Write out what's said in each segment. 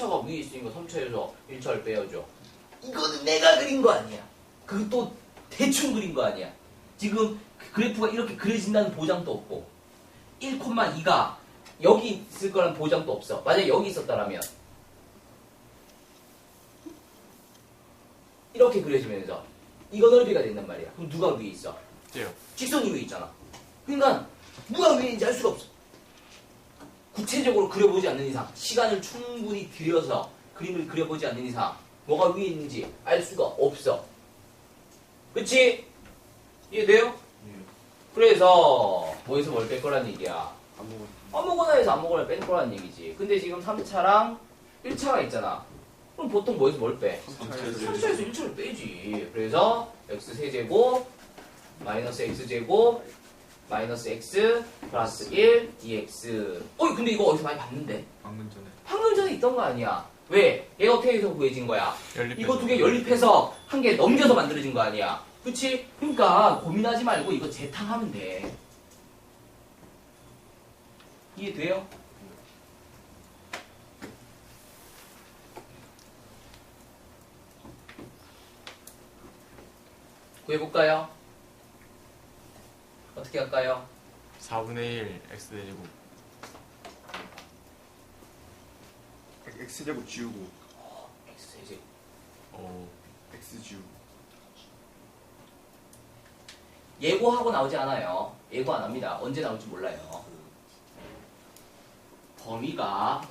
3차가 위에 있으니까 3차에서 1차를 빼야죠. 이거는 내가 그린 거 아니야. 그것도 대충 그린 거 아니야. 지금 그 그래프가 이렇게 그려진다는 보장도 없고 1,2가 여기 있을 거라는 보장도 없어. 만약에 여기 있었다라면 이렇게 그려지면서 이거 넓이가 된단 말이야. 그럼 누가 위에 있어? 째요. 직선이 위에 있잖아. 그러니까 누가 위에 있는지 알 수가 없어. 구체적으로 그려보지 않는 이상, 시간을 충분히 들여서 그림을 그려보지 않는 이상, 뭐가 위에 있는지 알 수가 없어. 그치? 이해돼요? 그래서 뭐에서 뭘 뺄 거란 얘기야. 아무거나. 아무거나 해서 아무거나 뺄 거란 얘기지. 근데 지금 3차랑 1차가 있잖아. 그럼 보통 뭐에서 뭘 빼? 3차에서 1차를 빼지. 그래서 x 세제곱 마이너스 x제곱 마이너스 x 플러스 1 dx. 어이 근데 이거 어디서 많이 봤는데? 방금 전에. 방금 전에 있던 거 아니야. 왜? 얘가 어떻게 해서 구해진 거야? 연립. 이거 두 개 연립해서 한 개 넘겨서 만들어진 거 아니야. 그치? 그러니까 고민하지 말고 이거 재탕하면 돼. 이해돼요? 구해볼까요? 어떻게 할까요? 4분의 1 x 제곱 지우고 X 이제 어. x 지우고. 예고하고 나오지 않아요. 예고 안 합니다. 언제 나올지 몰라요. 범위가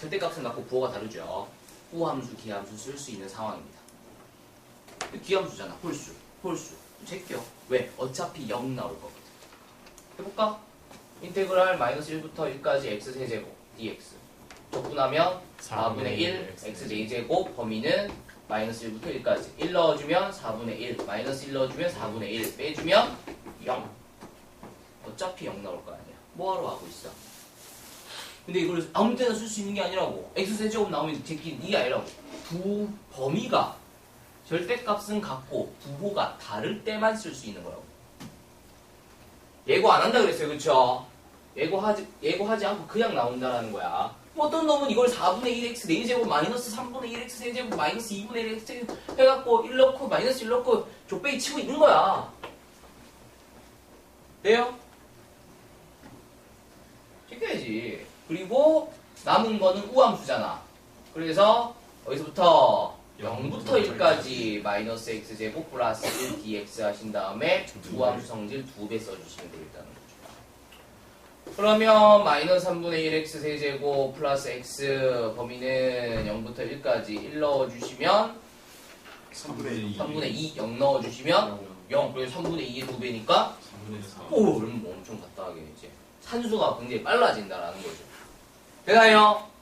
절대값은 갖고 부호가 다르죠. 우함수, 기함수 쓸 수 있는 상황입니다. 기함수잖아. 홀수, 홀수. 제껴. 왜? 어차피 0 나올 거거든. 해볼까? 인테그랄 마이너스 1부터 1까지 x 세제곱 dx. 적분하면 4분의 1 x 4제곱 범위는 마이너스 1부터 1까지 1 넣어주면 4분의 1 마이너스 1 넣어주면 4분의 1 빼주면 0 어차피 0 나올 거 아니야 뭐하러 하고 있어 근데 이걸 아무 때나 쓸 수 있는 게 아니라고 x세제곱 나오면 제끼 이 아니라고 부 범위가 절대값은 같고 부호가 다를 때만 쓸 수 있는 거라고 예고 안 한다 그랬어요 그쵸 예고하지, 예고하지 않고 그냥 나온다라는 거야. 뭐 어떤 놈은 이걸 4분의 1x 4제곱 마이너스 3분의 1x 세제곱 마이너스 2분의 1x 해갖고 1 넣고 마이너스 1 넣고 족배기 치고 있는 거야. 돼요? 챙겨야지. 그리고 남은 거는 우함수잖아. 그래서 어디서부터 0부터 1까지 마이너스 x제곱 플러스 1 dx 하신 다음에 우함수 성질 두 배 써주시면 되겠다는 거죠. 그러면 마이너스 3분의 1x 세제곱 플러스 x 범위는 0부터 1까지 1 넣어주시면 3분의 2. 3분의 2 0 넣어주시면 0 그래서 3분의 2의 2배니까 3분의 4. 오 그럼 뭐 엄청 간단하게 이제 산수가 굉장히 빨라진다라는 거죠 되나요?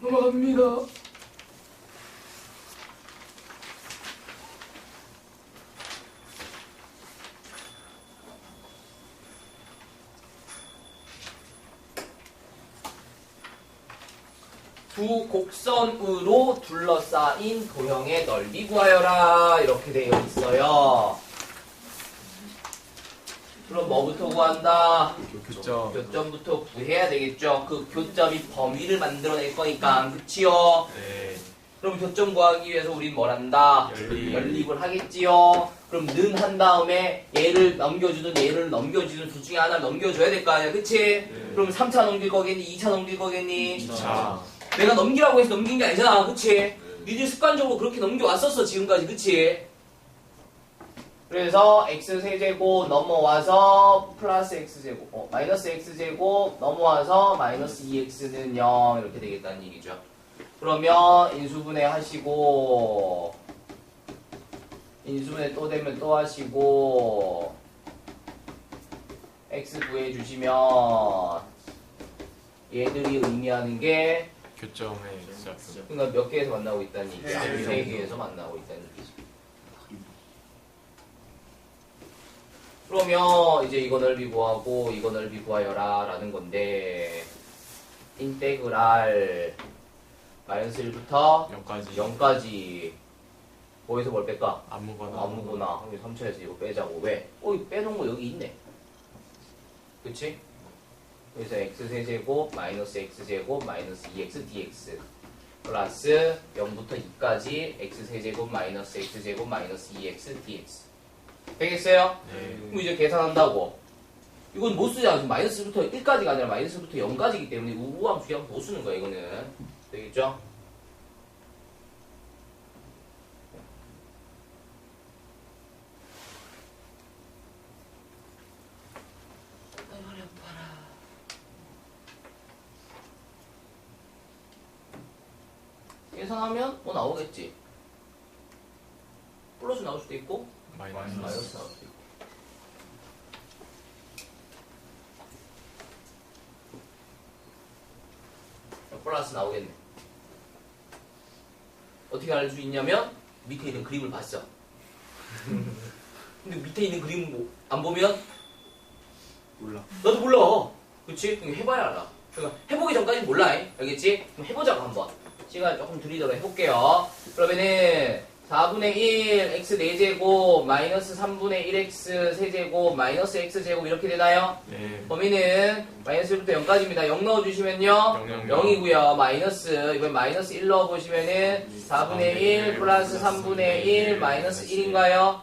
넘어갑니다 두 곡선으로 둘러싸인 도형의 넓이 구하여라 이렇게 되어 있어요. 그럼 뭐부터 구한다? 교점. 교점부터 구해야 되겠죠. 그 교점이 범위를 만들어낼 거니까 그치요? 네. 그럼 교점 구하기 위해서 우린 뭘 한다? 연립. 연립을 하겠지요. 그럼 는 한 다음에 얘를 넘겨주든 얘를 넘겨주든 둘 중에 하나를 넘겨줘야 될 거 아니야, 그치? 그럼 3차 넘길 거겠니? 2차 넘길 거겠니? 2차. 내가 넘기라고 해서 넘긴 게 아니잖아, 그치? 니들 습관적으로 그렇게 넘겨왔었어, 지금까지, 그치? 그래서 x세제곱 넘어와서 플러스 x제곱, 어, 마이너스 x제곱 넘어와서 마이너스 2x는 0 이렇게 되겠다는 얘기죠. 그러면 인수분해 하시고 인수분해 또 되면 또 하시고 x 구해 주시면 얘들이 의미하는 게 교점의. 그러니까 몇 개에서 만나고 있다는 얘기야. 세세 개에서 만나고 있다는 얘기지. 그러면 이제 이거 넓이 구하고 이거 넓이 구하여라 라는 건데 인테그랄 마이너스 1부터 0까지. 0까지 거기서 뭘 뺄까? 아무거나. 아무거나 3차에서 이거 빼자고 왜? 어 이거 빼놓은 거 여기 있네 그치? 그래서 x세제곱 마이너스 x제곱 마이너스 2x dx 플러스 0부터 2까지 x세제곱 마이너스 x제곱 마이너스 2x dx 되겠어요? 네. 그럼 이제 계산한다고 이건 못 쓰잖아 지금 마이너스부터 1까지가 아니라 마이너스부터 0까지이기 때문에 우함 수량 못 쓰는 거야 이거는 되겠죠? 계산하면 뭐 나오겠지 플러스 나올 수도 있고 마이너스. 마이너스 나올 수도 있고 플러스 나오겠네 어떻게 알 수 있냐면 밑에 있는 그림을 봤어 근데 밑에 있는 그림 뭐- 안 보면 몰라. 나도 몰라. 그치? 해봐야 알아. 그러니까 해보기 전까지 몰라. 잉? 알겠지? 그럼 해보자고 한번. 시간 조금 들이도록 해볼게요. 그러면은 4분의 1 x 4제곱 마이너스 3분의 1x 세제곱 마이너스 x제곱 이렇게 되나요? 네. 범위는 마이너스 1부터 0까지입니다. 0 넣어주시면요. 영, 영, 영. 0이고요. 마이너스 이번 마이너스 1 넣어보시면은 4분의 1 플러스 3분의 1 마이너스 1인가요?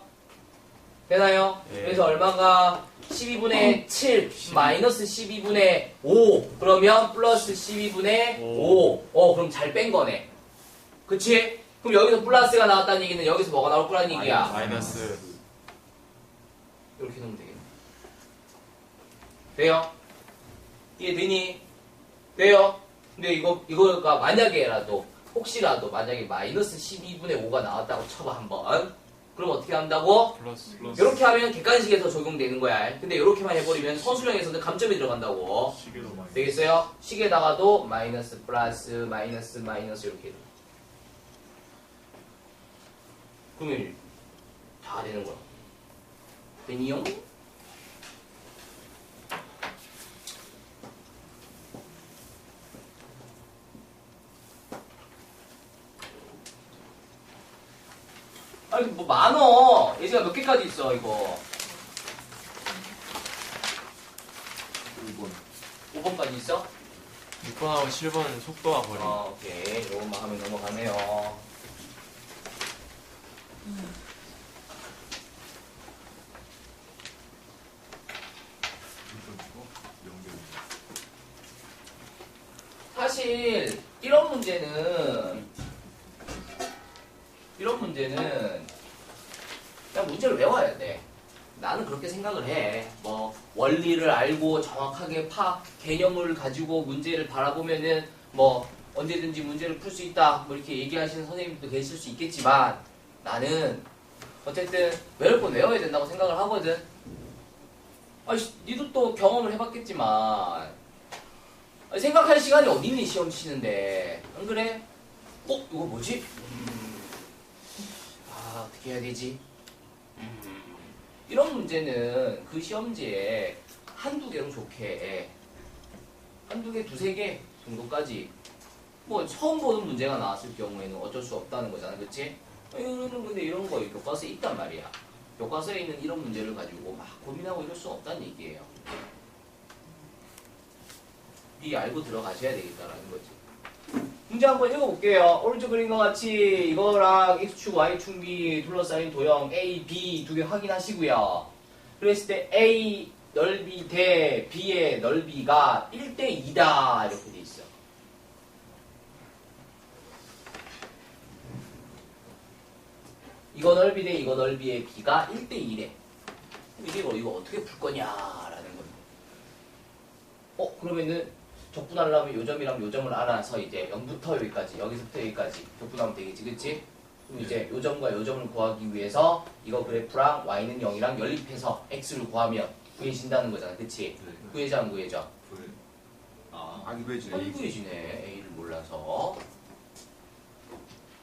되나요? 네. 그래서 얼마가 12분의 7 마이너스 12분의 5 그러면 플러스 12분의 5어 그럼 잘 뺀 거네 그치? 그럼 여기서 플러스가 나왔다는 얘기는 여기서 뭐가 나올 거라는 얘기야 마이너스. 이렇게 넣으면 되겠네 돼요? 이해되니? 돼요? 근데 이거 이거가 만약에라도 혹시라도 만약에 마이너스 12분의 5가 나왔다고 쳐봐 한번 그럼 어떻게 한다고? 플러스. 이렇게 하면 객관식에서 적용되는 거야. 근데 이렇게만 해버리면 선수령에서는 감점이 들어간다고. 되겠어요? 식에다가도 마이너스 플러스 마이너스 마이너스 이렇게. 돼. 그러면 다 되는 거야. 되니요? 아니 뭐 많어. 예지가 몇 개까지 있어 이거. 1번. 5번까지 있어? 6번하고 7번은 속도와 거리. 어, 오케이. 이것만 하면 넘어가네요. 사실 이런 문제는 이런 문제는 그냥 문제를 외워야 돼. 나는 그렇게 생각을 해. 뭐 원리를 알고 정확하게 파 개념을 가지고 문제를 바라보면은 뭐 언제든지 문제를 풀 수 있다. 뭐 이렇게 얘기하시는 선생님도 계실 수 있겠지만 나는 어쨌든 외울 건 외워야 된다고 생각을 하거든. 아니, 니도 또 경험을 해봤겠지만 생각할 시간이 어디 있니 시험 치는데 안 그래? 어 이거 뭐지? 음, 아 어떻게 해야 되지? 음, 이런 문제는 그 시험지에 한두 개는 좋게 한두 개, 두세 개 정도까지 뭐 처음 보는 문제가 나왔을 경우에는 어쩔 수 없다는 거잖아 그치? 어, 이거는 근데 이런 거 교과서에 있단 말이야 교과서에 있는 이런 문제를 가지고 막 고민하고 이럴 수 없다는 얘기예요 이 알고 들어가셔야 되겠다라는 거지. 문제 한번 읽어볼게요. 오른쪽 그린 것 같이 이거랑 x축, y축 비 둘러싸인 도형 a, b 두 개 확인하시고요. 그랬을 때 a 넓이 대 b의 넓이가 1대 2다 이렇게 돼 있어. 이거 넓이 대 이거 넓이의 b가 1대 2래. 이게 뭐 이거 어떻게 풀 거냐라는 건데. 어 그러면은 적분하려면 요 점이랑 요 점을 알아서 이제 0부터 여기까지 여기서부터 여기까지 적분하면 되겠지 그치? 그럼 이제 요 점과 요 점을 구하기 위해서 이거 그래프랑 y는 0이랑 연립해서 x를 구하면 구해진다는 거잖아 그치? 구해져 안 구해져? 아, 안 구해지네. 안 구해지네 a를 몰라서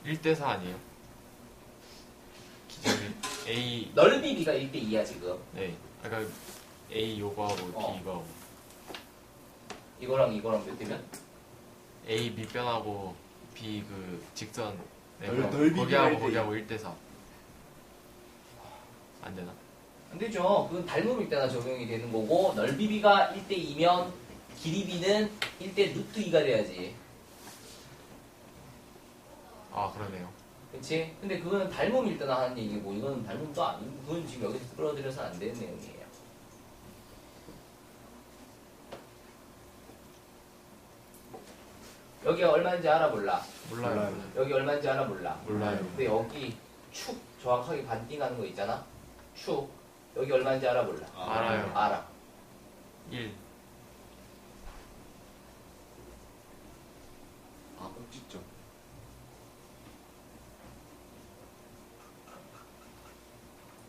1대4 아니에요? A. 넓이 b가 1대 2야 지금 네. 아까 A 요거하고 B 어. 이거하고. 이거랑 이거랑 몇 대면? A 밑변하고 B 그 직선. 네, 넓- 그럼 넓이가 거기하고 1대2. 거기하고 1대 4. 안 되나? 안 되죠. 그건 닮음일 때나 적용이 되는 거고 넓이 b가 1대 2면 길이 b는 1대 루트 2가 돼야지. 아 그러네요. 그렇지? 근데 그거는 닮음일 때나 하는 얘기고 이거는 닮음도 아니고 그건 지금 여기서 끌어들여서 안 되는 내용이에요. 여기가 얼마인지 알아 몰라? 몰라요. 여기 얼마인지 알아 몰라? 몰라요. 근데 여기 축 정확하게 반띵하는 거 있잖아? 축 여기 얼마인지 알아 몰라? 알아요. 알아. 1. 아 꼭지점.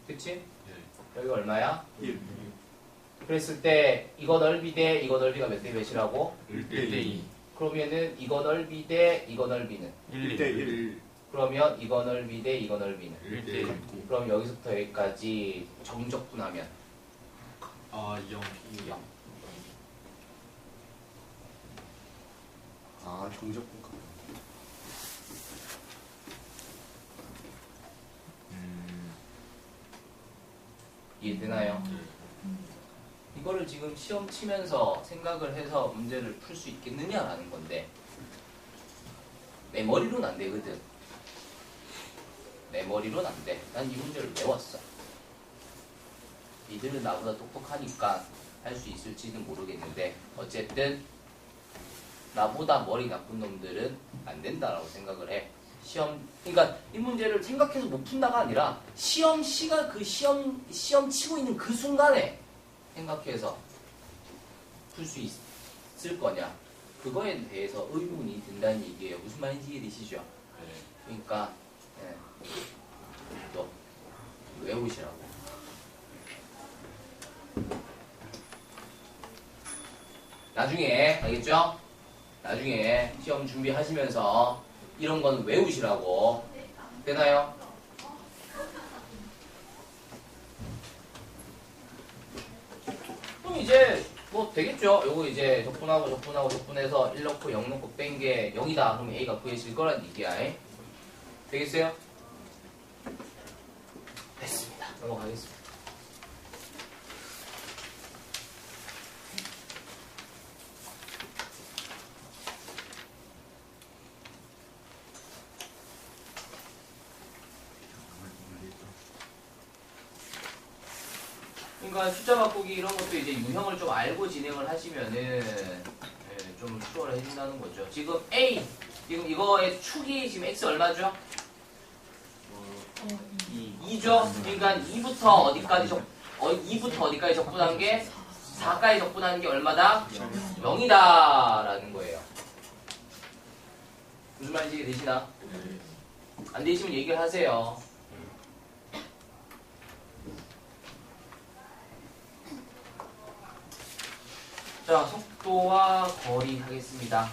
그치? 여기 얼마야? 1. 그랬을 때 이거 넓이 대 이거 넓이가 몇 대 몇이라고? 1대 2. 그러면은 이거 넓이 대 이거 넓이는 1, 1대 1. 1. 그러면 이거 넓이 대 이거 넓이는 1대 1대 1. 1. 그럼 여기서부터 여기까지 정적분하면 아 0. 0 아 정적분. 음. 이해되나요? 이거를 지금 시험 치면서 생각을 해서 문제를 풀 수 있겠느냐라는 건데 내 머리로는 안 되거든. 내 머리로는 안 돼. 난 이 문제를 외웠어. 니들은 나보다 똑똑하니까 할 수 있을지는 모르겠는데 어쨌든 나보다 머리 나쁜 놈들은 안 된다라고 생각을 해 시험 그러니까 이 문제를 생각해서 못 푼다가 아니라 시험 시가 그 시험 시험 치고 있는 그 순간에 생각해서 풀 수 있을 거냐 그거에 대해서 의문이 든다는 얘기예요 무슨 말인지 이해되시죠? 그러니까 예. 또 외우시라고 나중에 알겠죠? 나중에 시험 준비하시면서 이런 거는 외우시라고 되나요? 그럼 이제 뭐 되겠죠? 요거 이제 적분하고 적분하고 적분해서 1 넣고 0 넣고 뺀 게 0이다. 그럼 A가 구해질 거란 얘기야. 에? 되겠어요? 됐습니다. 넘어가겠습니다. 그러니까 숫자 바꾸기 이런 것도 이제 유형을 좀 알고 진행을 하시면은 예, 좀 수월해진다는 거죠. 지금 A 지금 이거의 축이 지금 x 얼마죠? 2죠. 그러니까 2부터 어디까지 적 어, 2부터 어디까지 적분한 게 4까지 적분한 게 얼마다? 0이다 라는 거예요. 무슨 말인지 되시나? 안 되시면 얘기를 하세요. 자, 속도와 거리 하겠습니다.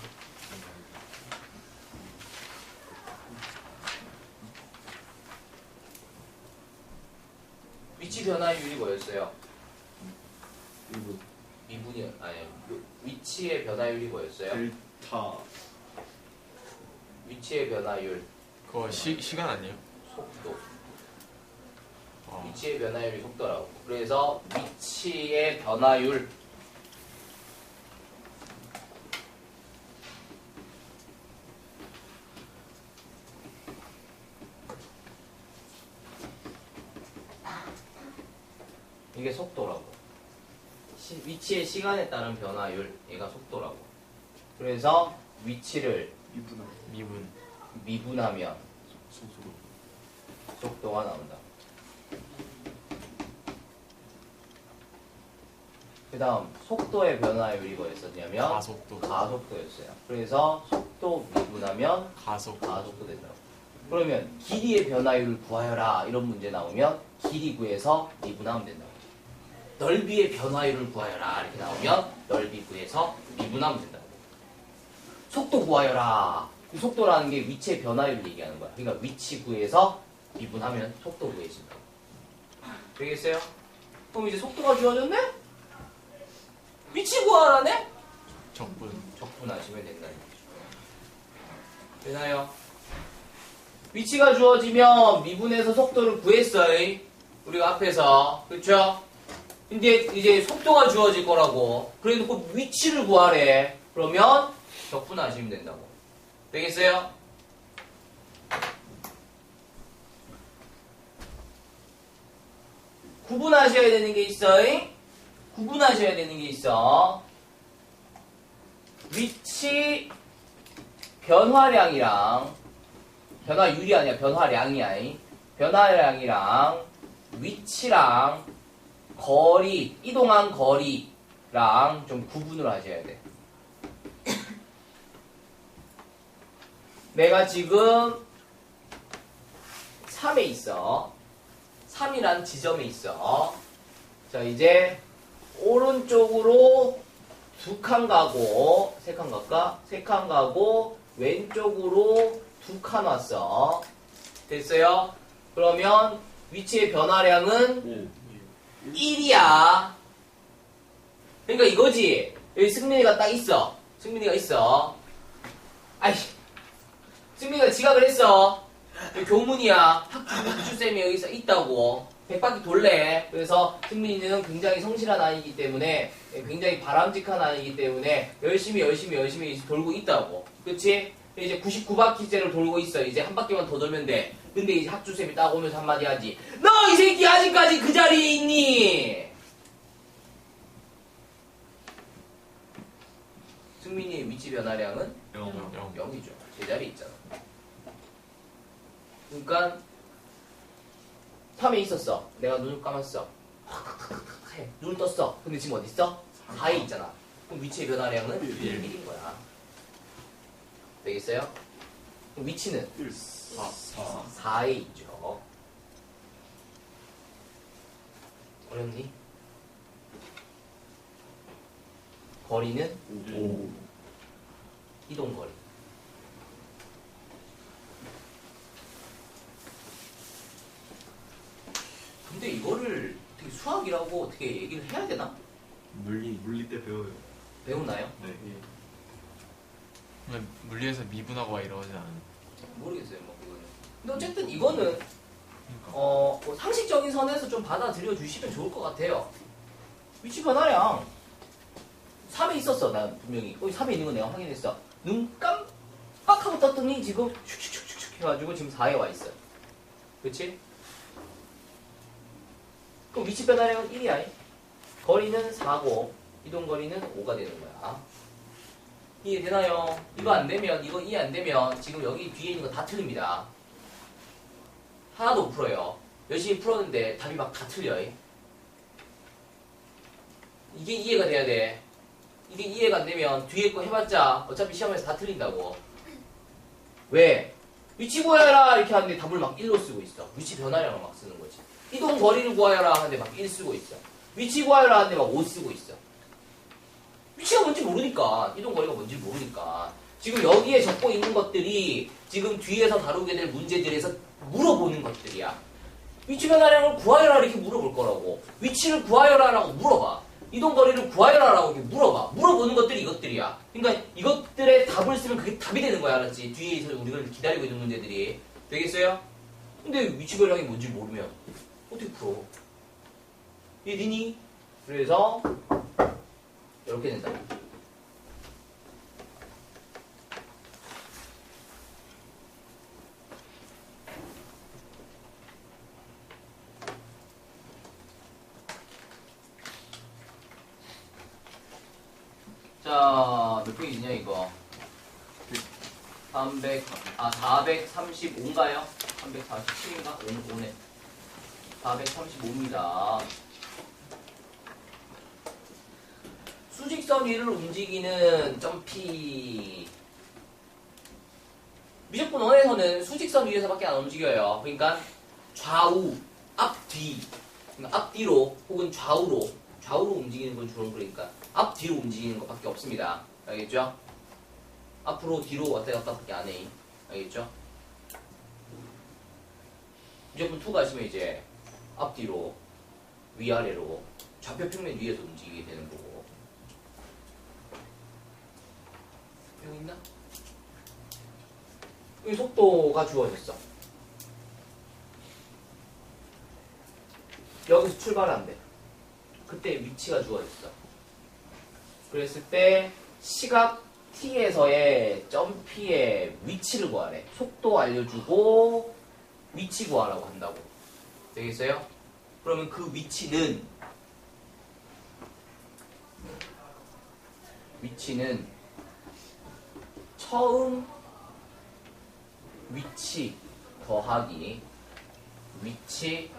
위치 변화율이 뭐였어요? 1분. 미분이 아니 위치의 변화율이 뭐였어요? 델타. 위치의 변화율 그거 시, 시간 아니에요? 속도 어. 위치의 변화율이 속도라고 그래서 위치의 변화율 이게 속도라고 시- 위치의 시간에 따른 변화율 얘가 속도라고 그래서 위치를 2분. 미분. 미분하면 속수로. 속도가 나온다. 그 다음 속도의 변화율이 뭐였었냐면 가속도. 가속도였어요. 그래서 속도 미분하면 가속. 가속도 된다고. 그러면 길이의 변화율을 구하여라 이런 문제 나오면 길이 구해서 미분하면 된다고. 넓이의 변화율을 구하여라 이렇게 나오면 넓이 구해서 미분하면 된다고. 속도 구하여라. 이 속도라는 게 위치의 변화율을 얘기하는 거야. 그러니까 위치 구해서 미분하면 속도 구해진다고. 되겠어요? 그럼 이제 속도가 주어졌네? 위치 구하라네? 적분. 적분하시면 된다는 거죠. 되나요? 위치가 주어지면 미분해서 속도를 구했어요. 우리가 앞에서 그렇죠? 근데 이제 속도가 주어질 거라고. 그래놓고 위치를 구하래. 그러면 격분하시면 된다고. 되겠어요? 구분하셔야 되는 게 있어. 잉? 구분하셔야 되는 게 있어. 위치 변화량이랑 변화율이 아니야 변화량이야. 잉? 변화량이랑 위치랑 거리 이동한 거리랑 좀 구분을 하셔야 돼. 내가 지금 3에 있어. 3이라는 지점에 있어. 자, 이제 오른쪽으로 두 칸 가고, 세 칸 갈까? 세 칸 가고, 왼쪽으로 두 칸 왔어. 됐어요? 그러면 위치의 변화량은 1 1이야. 그러니까 이거지. 여기 승민이가 딱 있어. 승민이가 있어. 아이, 승민이가 지각을 했어. 여기 교문이야. 학주쌤이 여기서 있다고. 백바퀴 돌래. 그래서 승민이는 굉장히 성실한 아이이기 때문에, 굉장히 바람직한 아이이기 때문에, 열심히, 열심히, 열심히 돌고 있다고. 그치? 이제 99바퀴째를 돌고 있어. 이제 한 바퀴만 더 돌면 돼. 근데 이제 학주쌤이 딱 오면서 한마디 하지. 너 이 새끼 아직까지 그 자리에 있니? 승민이의 위치 변화량은 영. 영. 0이죠. 제자리에 있잖아. 그러니까 3에 있었어. 내가 눈을 감았어. 해. 눈을 떴어. 근데 지금 어디 있어? 4에 있잖아. 그럼 위치의 변화량은 일. 1인 거야. 되겠어요? 위치는 1 4 4 4에 있죠. 어렵니? 거리는 5 이동 거리. 근데 이거를 되게 수학이라고 어떻게 얘기를 해야 되나? 물리 물리 때 배워요. 배우나요? 네. 그냥 물리에서 미분하고 막 이러지 않아요. 모르겠어요, 뭐 그거는. 근데 어쨌든 이거는 그러니까. 어, 뭐 상식적인 선에서 좀 받아들여 주시면 좋을 것 같아요. 위치 변화량 3에 있었어, 난 분명히. 거기 3에 있는 거 내가 확인했어. 눈 깜빡하고 떴더니 지금 슉슉슉슉 해가지고 지금 4에 와 있어요. 그치? 그럼 위치 변화량은 1이야. 거리는 4고, 이동 거리는 5가 되는 거야. 이해되나요? 이거 안 되면, 이거 이해 안 되면, 지금 여기 뒤에 있는 거 다 틀립니다. 하나도 못 풀어요. 열심히 풀었는데 답이 막 다 틀려요. 이게 이해가 돼야 돼. 이게 이해가 안 되면 뒤에 거 해봤자 어차피 시험에서 다 틀린다고. 왜? 위치 구하여라 이렇게 하는데 답을 막 1로 쓰고 있어. 위치 변화량을 막 쓰는 거지. 이동 거리를 구하여라 하는데 막 1 쓰고 있어. 위치 구하여라 하는데 막 5 쓰고 있어. 위치가 뭔지 모르니까 이동 거리가 뭔지 모르니까 지금 여기에 적고 있는 것들이 지금 뒤에서 다루게 될 문제들에서 물어보는 것들이야. 위치 변화량을 구하여라 이렇게 물어볼 거라고. 위치를 구하여라라고 물어봐. 이동 거리를 구하여라라고 이렇게 물어봐. 물어보는 것들이 이것들이야. 그러니까 이것들의 답을 쓰면 그게 답이 되는 거야, 알았지? 뒤에서 우리를 기다리고 있는 문제들이 되겠어요? 근데 위치 변화량이 뭔지 모르면 어떻게 풀어? 이해되니? 그래서 이렇게 된다. 자, 몇 페이지냐, 이거? 300, 아, 435인가요? 347인가? 5, 5네. 435입니다. 수직선 위를 움직이는 점피. 무조건 원에서는 수직선 위에서밖에 안 움직여요. 그러니까 좌우, 앞뒤, 그러니까 앞뒤로 혹은 좌우로, 좌우로 움직이는 건 주로 그러니까 앞뒤로 움직이는 것밖에 없습니다. 알겠죠? 앞으로 뒤로 왔다 갔다 밖에 안 해. 알겠죠? 무조건 투 가시면 이제 앞뒤로, 위아래로, 좌표 평면 위에서 움직이게 되는 거고. 여기 있나? 여기 속도가 주어졌어. 출발한대. 그때 위치가 주어졌어. 그랬을 때 시각 t에서의 점 p의 위치를 구하래. 속도 알려주고 위치 구하라고 한다고. 되겠어요? 그러면 그 위치는 위치는 처음 위치 더하기 위치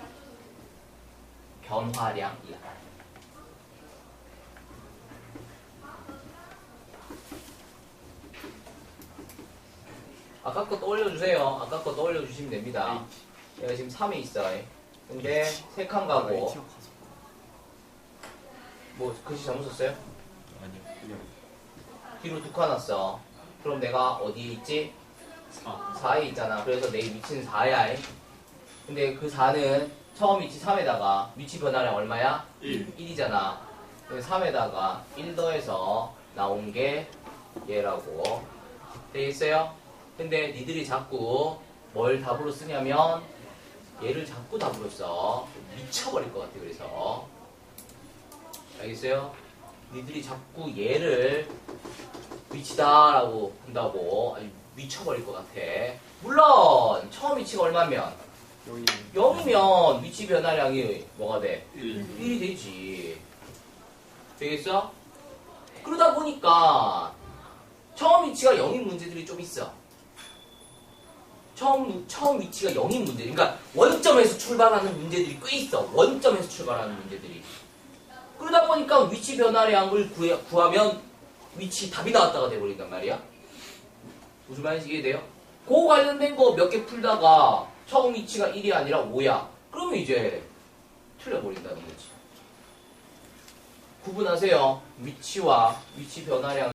변화량이야. 아까 거 떠올려주세요. 아까 거 떠올려주시면 됩니다. 얘가 지금 3에 있어. 근데 세 칸 가고 뭐 글씨 잘못 썼어요? 아니요. 뒤로 두 칸 왔어. 그럼 내가 어디에 있지? 4. 4에 있잖아. 그래서 내 위치는 4야. 근데 그 4는 처음 위치 3에다가 위치 변화량 얼마야? 1. 1이잖아. 3에다가 1 더해서 나온 게 얘라고. 되겠어요? 근데 니들이 자꾸 뭘 답으로 쓰냐면 얘를 자꾸 답으로 써. 미쳐버릴 것 같아, 그래서. 알겠어요? 니들이 자꾸 얘를 위치다라고 한다고 아니, 미쳐버릴 것 같아. 물론 처음 위치가 얼마면 0이면 위치 변화량이 뭐가 돼? 1. 1이 되지. 되겠어? 그러다 보니까 처음 위치가 0인 문제들이 좀 있어. 처음, 처음 위치가 0인 문제. 그러니까 원점에서 출발하는 문제들이 꽤 있어. 원점에서 출발하는 문제들이. 그러다 보니까 위치 변화량을 구해, 구하면 위치 답이 나왔다가 돼버린단 말이야. 무슨 말인지 이해돼요? 그 관련된 거 몇 개 풀다가 처음 위치가 1이 아니라 5야. 그러면 이제 틀려버린다는 거지. 구분하세요. 위치와 위치 변화량